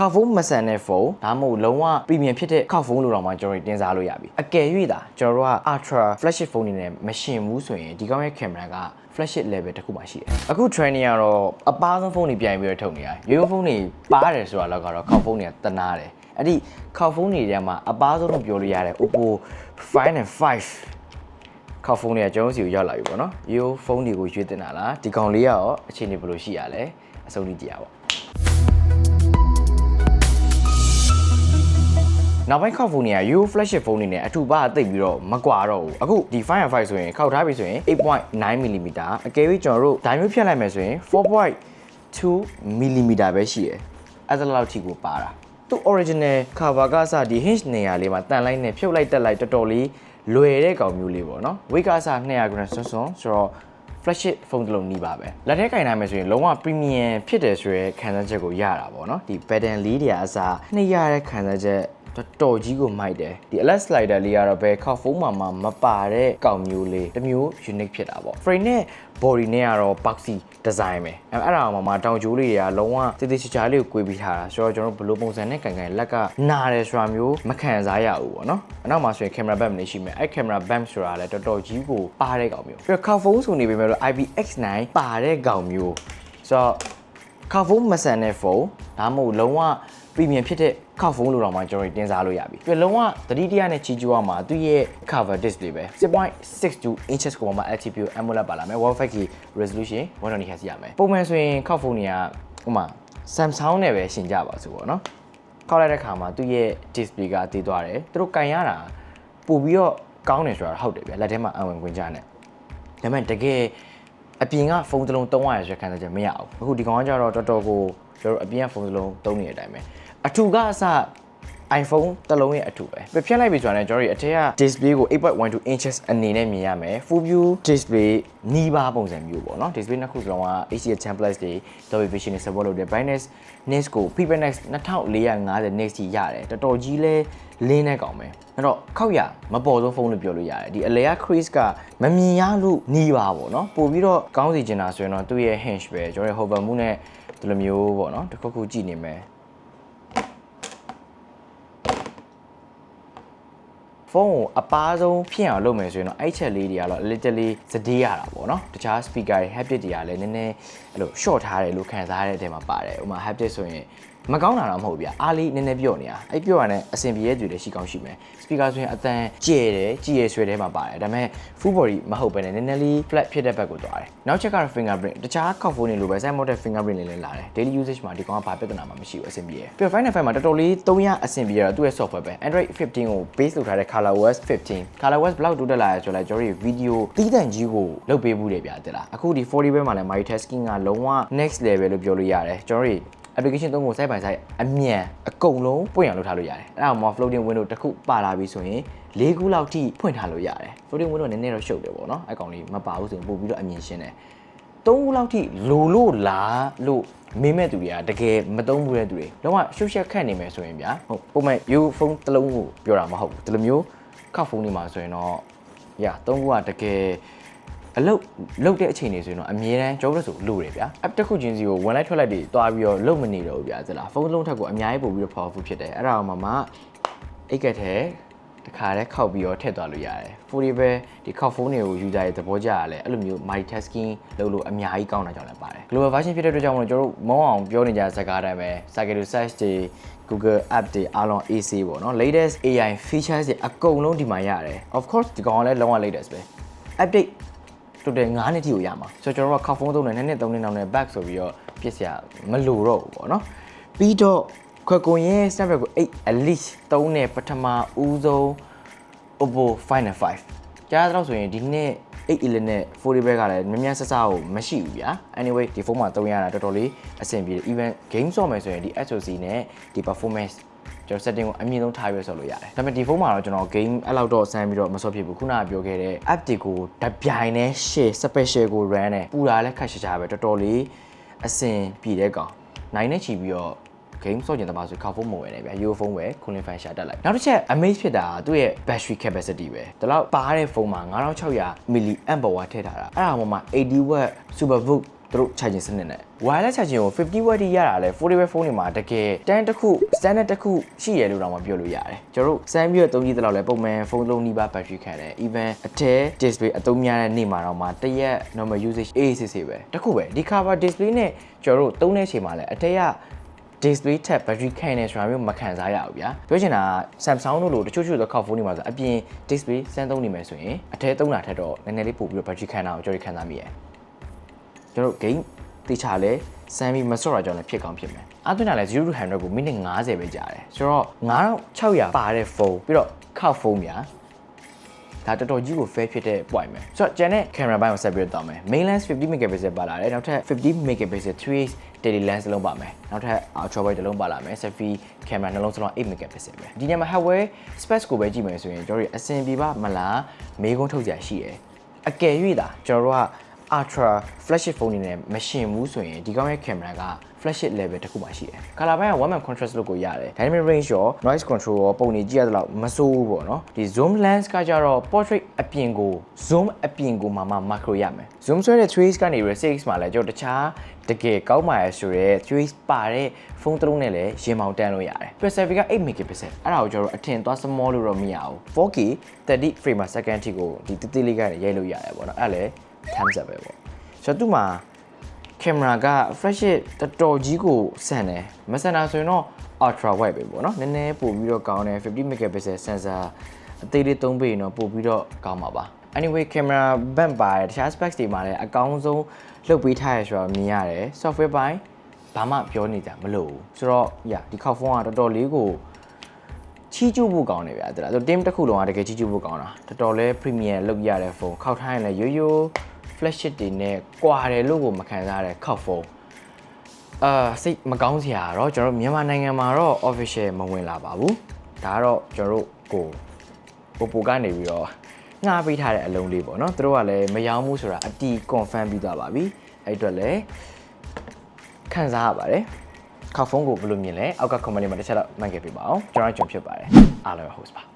ခောက်ဖုန်းမဆန်တဲ့ဖုန်းဒါမှမဟုတ်လုံးဝပရီမီယံဖြစ်တဲ့ခောက်ဖုန်းလို့တော့မှကျွန်တော်တို့တင်စားလို့ရပြီအကယ်၍သာကျွန်တော်တို့က ultra flagship ဖုန်းတွေနဲ့မရှင်ဘူးဆိုရင်ဒီကောင်းရဲ့ကင်မရာက flagship level တစ်ခုမှရှိတယ်အခု trending ကတော့အပားဆုံးဖုန်းတွေပြိုင်ပြီးတော့ထုတ်နေရတယ်ရိုးရိုးဖုန်းတွေပါတယ်ဆိုတာတော့ကတော့ခောက်ဖုန်းတွေကတနာတယ်အဲ့ဒီခောက်ဖုန်းတွေထဲမှာအပားဆုံးလို့ပြောလို့ရတယ် Oppo Find and 5ခောက်ဖုန်းတွေကကျွန်တော်တို့စီကိုရောက်လာပြီပေါ့နော်ရိုးဖုန်းတွေကိုရွေးတင်တာလားဒီကောင်လေးကရောအခြေအနေဘယ်လိုရှိရလဲအဆုံးထိကြည့်ရပါ နောက်ပိုင်းခောက်ဖုန်းတွေက Yo flagship ဖုန်းတွေနဲ့အထူပါအသိပ်ပြီးတော့မကွာတော့ဘူးအခုဒီ Fire 5ဆိုရင်ခောက်ထားပြီဆိုရင်8.9 mm အကယ်၍ကျွန်တော်တို့ဒါမျိုးဖြတ်လိုက်မယ်ဆိုရင်4.2 mm ပဲရှိတယ်အဲ့ဒါလောက်ထိကိုပါတာသူ original cover ကစဒီ hinge နေရာလေးမှာတန်လိုက်နဲ့ဖြုတ်လိုက်တက်လိုက်တော်တော်လေးလွယ်တဲ့ကောင်မျိုးလေးပေါ့နော် weight ကစ200 gram စွန်းစွန်းဆိုတော့ flagship ဖုန်းတစ်လုံးနီးပါပဲလက်ထဲကင်နိုင်မယ်ဆိုရင်လုံးဝ premium ဖြစ်တယ်ဆိုရဲခံစားချက်ကိုရတာပေါ့နော်ဒီ button လေးတွေအစားနှစ်ရတဲ့ခံစားချက် တော်တော်ကြီးကိုမိုက်တယ်ဒီ alert slider လေးကတော့ဘယ်ခောက်ဖုန်းမှာမှမပါတဲ့ကောင်မျိုးလေးတစ်မျိုး unique ဖြစ်တာပေါ့ frame နဲ့ body နဲ့ကတော့ boxy design ပဲအဲအဲ့ဒါမှမှတောင်ကျိုးလေးတွေကလုံးဝတည်တည်ချာချာလေးကို꿰ပြီးထားတာဆိုတော့ကျွန်တော်ဘယ်လိုပုံစံနဲ့ကန်ကန်လက်ကနာတယ်ဆိုတာမျိုးမခံစားရဘူးပေါ့နော်အနောက်မှာဆိုရင် camera bump လေးရှိမယ်အဲ့ camera bump ဆိုတာလည်းတော်တော်ကြီးကိုပါတဲ့ကောင်မျိုးပြီးတော့ခောက်ဖုန်းဆိုနေပေမဲ့လို့ IPX9 ပါတဲ့ကောင်မျိုးဆိုတော့ခောက်ဖုန်းမဆန်တဲ့ဖုန်းဒါမှမဟုတ်လုံးဝပရီမီယံဖြစ်တဲ့ ခောက်ဖုန်းလို့တော့မှကျွန်တော်တင်စားလို့ရပြီပြီးတော့လုံးဝသတိတရားနဲ့ချီကျူးအောင်မှာသူ့ရဲ့ cover display ပဲ6.62 inches ကိုမှ LTPO AMOLED ပါလာမယ် 1.5K resolution 120 Hz ရမယ်ပုံမှန်ဆိုရင်ခောက်ဖုန်းတွေကဥပမာ Samsung နဲ့ပဲရှင်ကြပါဆိုပေါ့နော်ခောက်လိုက်တဲ့ခါမှာသူ့ရဲ့ display ကတည်သွားတယ်သူတို့ကင်ရတာပို့ပြီးတော့ကောင်းတယ်ဆိုတာဟုတ်တယ်ဗျလက်ထဲမှာအဝင်ခွင့်ကြနဲ့ဒါပေမဲ့တကယ်အပြင်ကဖုန်းတစ်လုံးသုံးရရဆိုခံစားချက်မရဘူးအခုဒီကောင်ကကြတော့တော်တော်ကိုကျွန်တော်တို့အပြင်ကဖုန်းတစ်လုံးသုံးနေတဲ့အတိုင်းပဲ အထူကအစ iPhone တစ်လုံးရဲ့အထူပဲပြဖြတ်လိုက်ပြီဆိုတာနဲ့ကျွန်တော်တို့အထက်က display ကို8.12 inches အနေနဲ့မြင်ရမယ် full view display နီးပါးပုံစံမျိုးပေါ့နော် display နှစ်ခုစလုံးက HDR10 Plus တွေ Dolby Vision တွေ support လုပ်တယ် brightness nits ကို PPNX 2450 nits ကြီးရတယ်တော်တော်ကြီးလဲလင်းတဲ့ကောင်ပဲအဲ့တော့ခောက်ရမပေါ်ဆုံးဖုန်းလို့ပြောလို့ရတယ်ဒီအလဲက crease ကမမြင်ရလို့နီးပါပေါ့နော်ပို့ပြီးတော့ကောင်းစီချင်တာဆိုရင်တော့သူ့ရဲ့ hinge ပဲကျွန်တော်ရဲ့ hover မှုနဲ့ဒီလိုမျိုးပေါ့နော်တစ်ခုခုကြည့်နေမယ် ဖုန်းကိုအပားဆုံးဖြစ်အောင်လုပ်မယ်ဆိုရင်တော့အဲ့ချက်လေးတွေကတော့ literally စတေးရတာပေါ့နော်တခြား speaker တွေ haptic တွေကလည်းနည်းနည်းအဲ့လို short ထားတယ်လို့ခံစားရတဲ့အထဲမှာပါတယ်ဥပမာ haptic ဆိုရင်မကောင်းတာတော့မဟုတ်ဘူးဗျအားလေးနည်းနည်းပြော့နေတာအဲ့ပြော့ရတဲ့အဆင်ပြေရဲ့တွေလည်းရှိကောင်းရှိမယ် speaker ဆိုရင်အတန်ကျဲတယ်ကြည်ရဆွဲထဲမှာပါတယ်ဒါပေမဲ့ full body မဟုတ်ဘဲနဲ့နည်းနည်းလေး flat ဖြစ်တဲ့ဘက်ကိုသွားတယ်နောက်ချက်ကတော့ fingerprint တခြား cock phone တွေလိုပဲ side mounted fingerprint လေးလည်းလာတယ် daily usage မှာဒီကောင်ကဘာပြဿနာမှမရှိဘူးအဆင်ပြေတယ်ပြီးတော့ Final 5မှာတော်တော်လေး300အဆင်ပြေရတော့သူ့ရဲ့ software ပဲ Android 15ကို base လုပ်ထားတဲ့ ColorOS 15 ColorOS ဘယ်လောက်တိုးတက်လာလဲဆိုတော့ကျွန်တော်တို့ဗီဒီယိုတီးတန့်ကြီးကိုလုပ်ပေးမှုတယ်ဗျာတဲ့လားအခုဒီ40ဘဲမှာလည်း multitasking ကလုံးဝ next level လို့ပြောလို့ရတယ်ကျွန်တော်တို့ application သုံးကို side by side အမြန်အကုန်လုံးပွင့်အောင်လုပ်ထားလို့ရတယ်အဲ့ဒါမှ floating window တစ်ခုပါလာပြီဆိုရင်၄ခုလောက်ထိဖွင့်ထားလို့ရတယ် floating window နည်းနည်းတော့ရှုပ်တယ်ပေါ့နော်အကောင်လေးမပါဘူးဆိုရင်ပို့ပြီးတော့အမြင်ရှင်းတယ်သုံးခုလောက်ထိလိုလို့လားလို့မေးမဲ့သူတွေကတကယ်မသုံးဘူးတဲ့သူတွေလုံးဝရှုပ်ရှက်ခတ်နေမယ်ဆိုရင်ဗျာဟုတ်ပုံမှန် view phone တစ်လုံးကိုပြောတာမဟုတ်ဘူးဒီလိုမျိုးခောက်ဖုန်းတွေမှာဆိုရင်တော့ရသုံးခုကတကယ် အလုတ်လုတ်တဲ့အချိန်တွေဆိုရင်တော့အမြဲတမ်းကြောက်လို့ဆိုလို့တယ်ဗျာ app တစ်ခုချင်းစီကိုဝင်လိုက်ထွက်လိုက်တွေတွားပြီးတော့လုတ်မနေတော့ဘူးဗျာသလားဖုန်းလုံးထက်ကိုအများကြီးပို့ပြီးတော့ powerful ဖြစ်တယ်အဲ့ဒါမှမှအိတ်ကက်ထဲတခါတည်းခောက်ပြီးတော့ထည့်သွားလို့ရတယ်။ fully ပဲဒီခောက်ဖုန်းတွေကို user တွေသဘောကျရလဲအဲ့လိုမျိုး multitasking လုပ်လို့အများကြီးကောင်းတာကြောင့်လည်းပါတယ်။ global version ဖြစ်တဲ့အတွက်ကြောင့်မလို့ကျွန်တော်တို့မောင်းအောင်ပြောနေကြတဲ့စကားတိုင်းပဲ Circle search တွေ Google app တွေအားလုံး AC ပေါ့နော် latest AI features တွေအကုန်လုံးဒီမှာရတယ် of course ဒီကောင်ကလည်းလုံးဝ latest ပဲ update တိုတယ်9နှစ်ထိကိုရမှာဆိုတော့ကျွန်တော်တို့ကခောက်ဖုန်းသုံးတယ်နှစ်နှစ်သုံးနှစ်နောက်နဲ့ back ဆိုပြီးတော့ပြစ်စရာမလိုတော့ဘူးပေါ့နော်ပြီးတော့ခွက်ကွန်ရဲ့ Snapdragon 8 Elite သုံးတဲ့ပထမဦးဆုံး Oppo Find 5ကြားတော့ဆိုရင်ဒီနှစ်8 11နဲ့40ဘက်ကလည်းမြ мян ဆဆကိုမရှိဘူးဗျာ anyway ဒီဖုန်းမှာသုံးရတာတော်တော်လေးအဆင်ပြေတယ် even game ဆော့မယ်ဆိုရင်ဒီ SoC နဲ့ဒီ performance ကျွန်တော် setting ကိုအမြင့်ဆုံးထားပြီးဆော့လို့ရတယ်ဒါပေမဲ့ဒီဖုန်းမှာတော့ကျွန်တော် game အဲ့လောက်တော့ဆန်းပြီးတော့မဆော့ဖြစ်ဘူးခုနကပြောခဲ့တဲ့ app တွေကိုတပြိုင်နဲ့ share special ကို run နဲ့ပူတာလည်းခက်ရှာရှာပဲတော်တော်လေးအဆင်ပြေတဲ့ကောင်နိုင်နဲ့ချီပြီးတော့ game ဆော့ကျင်တပါဆိုခေါက်ဖုန်းမဝင်နေဗျာ Yo ဖုန်းပဲ cooling fan ရှာတက်လိုက်နောက်တစ်ချက် amaze ဖြစ်တာသူ့ရဲ့ battery capacity ပဲဒါတော့ပါတဲ့ဖုန်းမှာ9600 mAh power ထည့်ထားတာအဲ့ဒါမှမှ80 watt superbook သူတို့ charging စနစ်နဲ့ wireless charging ကို50 watt ထိရတာလဲ40 watt ဖုန်းတွေမှာတကယ်တန်းတစ်ခု standard တစ်ခုရှိရလို့တော့မပြောလို့ရတယ်ကျွန်တော်တို့စမ်းပြီးတော့သုံးကြည့်တဲ့လောက်လဲပုံမှန်ဖုန်းလုံးနီးပါး battery ခံတယ် even အထဲ display အသုံးများတဲ့နေ့မှာတော့မှတရက် normal usage အေးစစ်စစ်ပဲတခုပဲဒီ cover display နဲ့ကျွန်တော်တို့သုံးတဲ့အချိန်မှာလဲအထက်က display tab battery ခံနေဆိုတာမျိုးမခံစားရဘူးဗျာပြောချင်တာက Samsung တို့လိုတချို့ချို့သောခေတ်ဖုန်းတွေမှာဆိုအပြင် display စမ်းသုံးနေမယ်ဆိုရင်အထဲသုံးတာထက်တော့နည်းနည်းလေးပို့ပြီးတော့ battery ခံတာကိုကျွန်တော်တို့ခံစားမိရယ် ကျွန်တော်တို့ game တေချာလဲစမ်းပြီးမစော့တာကြောင့်လည်းဖြစ်ကောင်းဖြစ်မယ်အသွင်းတာလဲ0 to 100ကိုမိနစ်90ပဲကြာတယ်ဆိုတော့9600ပါတဲ့ဖုန်းပြီးတော့ခောက်ဖုန်းများဒါတော်တော်ကြီးကို fair ဖြစ်တဲ့ point ပဲဆိုတော့ကျန်တဲ့ camera ဘိုင်းကိုဆက်ပြီးတော့တောင်းမယ် main lens 50 megapixel ပါလာတယ်နောက်ထပ်50 megapixel 3x daily lens တစ်လုံးပါမယ်နောက်ထပ် ultra wide တစ်လုံးပါလာမယ် selfie camera နှလုံးစလုံး8 megapixel ပဲဒီညမှာ hardware specs ကိုပဲကြည့်မယ်ဆိုရင်ကျွန်တော်တို့အဆင်ပြေပါမလားမေးခွန်းထုတ်ကြရှိရယ်အကယ်၍သာကျွန်တော်တို့က ultra flagship phone နေနဲ့မရှင်ဘူးဆိုရင်ဒီကောင်းရဲ့ camera က flagship level တစ်ခုမှရှိတယ်။ color ဘိုင်းက one man contrast လို့ကိုရတယ်။ dynamic range ရော noise control ရောပုံနေကြည့်ရသလောက်မဆိုးဘူးပေါ့နော်။ဒီ zoom lens ကကြတော့ portrait အပြင်ကို zoom အပြင်ကိုမှမှ macro ရမယ်။ zoom ဆွဲတဲ့ 3x ကနေပြီး 6x မှာလည်းကျွန်တော်တခြားတကယ်ကောင်းပါရဲ့ဆိုရဲ 3x ပါတဲ့ဖုန်းတစ်လုံးနဲ့လည်းရင်မောင်တန်းလို့ရတယ်။ selfie က8 megapixel အဲ့ဒါကိုကျွန်တော်အထင်သွား small လို့တော့မရဘူး။ 4K 30 frame per second အထိကိုဒီတိတိလေးကနေရိုက်လို့ရတယ်ပေါ့နော်။အဲ့ဒါလည်း thumbs up ပဲပေါ့။ဆိုတော့သူ့မှာကင်မရာက fresh တော်တော်ကြီးကိုဆန်တယ်မဆန်တာဆိုရင်တော့ ultra wide ပဲပေါ့နော်နည်းနည်းပို့ပြီးတော့ကောင်းတယ်50 megapixel sensor အသေးလေးသုံးပေးရင်တော့ပို့ပြီးတော့ကောင်းပါပါ anyway camera band ပါတယ်တခြား specs တွေမှာလည်းအကောင်းဆုံးလုပ်ပေးထားရဆိုတော့မြင်ရတယ် software ပိုင်းဘာမှပြောနေကြမလို့ဘူးဆိုတော့ yeah ဒီခေါက်ဖုန်းကတော်တော်လေးကိုချီးကျူးဖို့ကောင်းတယ်ဗျာတဲ့လားဆို team တစ်ခုလုံးကတကယ်ချီးကျူးဖို့ကောင်းတာတော်တော်လေး premium လုပ်ရတဲ့ဖုန်းခောက်ထားရင်လည်းရိုးရိုး flash တွေနဲ့ကွာတယ်လို့ကိုမခံစားရတဲ့ခောက်ဖုန်းအာစိတ်မကောင်းစရာတော့ကျွန်တော်တို့မြန်မာနိုင်ငံမှာတော့ official မဝင်လာပါဘူးဒါကတော့ကျွန်တော်တို့ကို Oppo ကနေပြီးတော့ငှားပေးထားတဲ့အလုံးလေးပေါ့နော်သူတို့ကလည်းမယောင်းဘူးဆိုတာအတီ confirm ပြီးသွားပါပြီအဲ့အတွက်လည်းခံစားရပါတယ်ခောက်ဖုန်းကိုဘယ်လိုမြင်လဲအောက်က comment လေးမှာတစ်ချက်တော့မှတ်ခဲ့ပေးပါအောင်ကျွန်တော်ကျွန်ဖြစ်ပါတယ်အားလုံး host ပါ